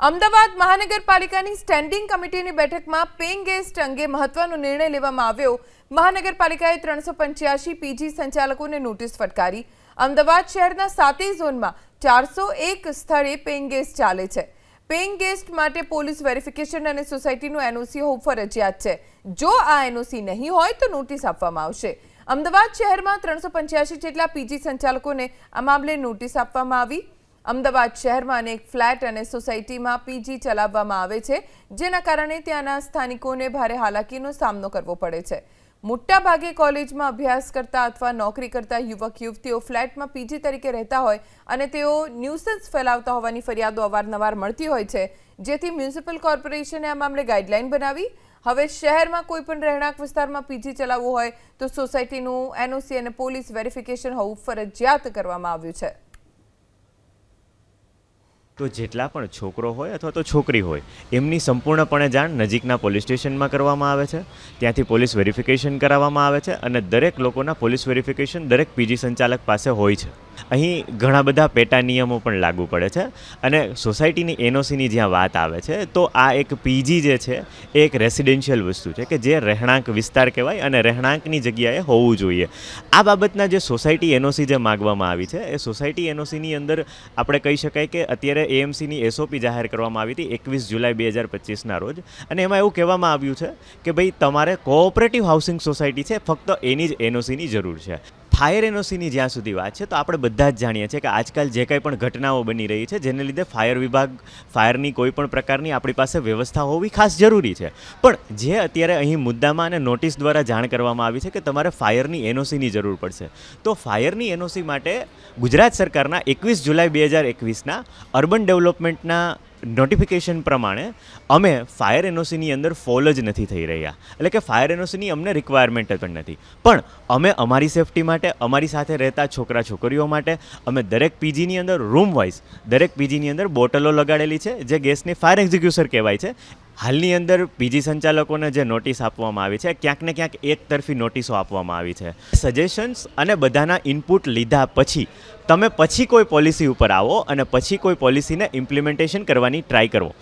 અમદાવાદ મહાનગરપાલિકાની સ્ટેન્ડિંગ કમિટીની બેઠકમાં પેઇંગ ગેસ્ટ અંગે મહત્વનો નિર્ણય લેવામાં આવ્યો. મહાનગરપાલિકાએ ત્રણસો પંચ્યાસી પીજી સંચાલકોને નોટિસ ફટકારી. અમદાવાદ શહેરના સાતેય ઝોનમાં ચારસો એક સ્થળે પેઇંગ ગેસ્ટ ચાલે છે. પેઇંગ ગેસ્ટ માટે પોલીસ વેરિફિકેશન અને સોસાયટીનું એનઓસી હોવું ફરજિયાત છે. જો આ એનઓસી નહીં હોય તો નોટિસ આપવામાં આવશે. અમદાવાદ શહેરમાં ત્રણસો પંચ્યાસી જેટલા પીજી સંચાલકોને આ મામલે નોટિસ આપવામાં આવી. અમદાવાદ શહેરમાં અનેક ફ્લેટ અને સોસાયટીમાં પીજી ચલાવવામાં આવે છે, જેના કારણે ત્યાંના સ્થાનિકોને ભારે હાલાકીનો સામનો કરવો પડે છે. મોટા ભાગે કોલેજમાં અભ્યાસ કરતા અથવા નોકરી કરતા યુવક, યુવતીઓ ફ્લેટમાં પીજી તરીકે રહેતા હોય અને તેઓ ન્યુસન્સ ફેલાવતા હોવાની ફરિયાદો અવારનવાર મળતી હોય છે, જેથી મ્યુનિસિપલ કોર્પોરેશને આ મામલે ગાઈડલાઈન બનાવી. હવે શહેરમાં કોઈ પણ રહેણાંક વિસ્તારમાં પીજી ચલાવવું હોય તો સોસાયટીનું એનઓસી અને પોલીસ વેરિફિકેશન હોવું ફરજિયાત કરવામાં આવ્યું છે. તો જેટલા પણ છોકરો હોય અથવા તો છોકરી હોય, એમની સંપૂર્ણપણે જાણ નજીકના પોલીસ સ્ટેશનમાં કરવામાં આવે છે. ત્યાંથી પોલીસ વેરિફિકેશન કરાવવામાં આવે છે અને દરેક લોકોના પોલીસ વેરિફિકેશન દરેક પીજી સંચાલક પાસે હોય છે. અહીં ઘણા બધા પેટા નિયમો પણ લાગુ પડે છે. અને સોસાયટીની એનઓસીની જ્યાં વાત આવે છે, તો આ એક પીજી જે છે, એ એક રેસિડેન્શિયલ વસ્તુ છે કે જે રહેણાંક વિસ્તાર કહેવાય અને રહેણાંકની જગ્યાએ હોવું જોઈએ. આ બાબતના જે સોસાયટી એનઓસી જે માગવામાં આવી છે, એ સોસાયટી એનઓસીની અંદર આપણે કહી શકાય કે અત્યારે એએમસીની એસઓપી જાહેર કરવામાં આવી હતી એકવીસ જુલાઈ બે હજાર પચીસના રોજ. અને એમાં એવું કહેવામાં આવ્યું છે કે ભાઈ, તમારે કોઓપરેટિવ હાઉસિંગ સોસાયટી છે, ફક્ત એની જ એનઓસીની જરૂર છે. ફાયર એનઓસીની જ્યાં સુધી વાત છે, તો આપણે બધા જ જાણીએ છીએ કે આજકાલ જે કંઈ પણ ઘટનાઓ બની રહી છે, જેને લીધે ફાયર વિભાગ, ફાયરની કોઈ પણ પ્રકારની આપણી પાસે વ્યવસ્થા હોવી ખાસ જરૂરી છે. પણ જે અત્યારે અહીં મુદ્દામાં અને નોટિસ દ્વારા જાણ કરવામાં આવી છે કે તમારે ફાયરની એનઓસીની જરૂર પડશે. તો ફાયરની એનઓસી માટે ગુજરાત સરકારના એકવીસ જુલાઈ બે હજાર એકવીસના અર્બન ડેવલપમેન્ટના નોટિફિકેશન પ્રમાણે અમે ફાયર એનઓસીની અંદર ફોલ જ નથી થઈ રહ્યા. એટલે કે ફાયર એનઓસીની અમને રિક્વાયરમેન્ટ પણ નથી. પણ અમે અમારી સેફટી માટે, અમારી સાથે રહેતા છોકરા છોકરીઓ માટે, અમે દરેક પીજીની અંદર રૂમ વાઇઝ દરેક પીજીની અંદર બોટલો લગાડેલી છે, જે ગેસની ફાયર એક્ઝિક્યુસર કહેવાય છે. હાલની અંદર પીજી સંચાલકોને જે નોટિસ આપવામાં આવી છે, ક્યાંક ને ક્યાંક એક તરફી નોટિસો આપવામાં આવી છે. સજેશન્સ અને બધાના ઇનપુટ લીધા પછી તમે પછી કોઈ પોલિસી ઉપર આવો અને પછી કોઈ પોલિસીને ઇમ્પ્લિમેન્ટેશન કરવાની ટ્રાય કરો.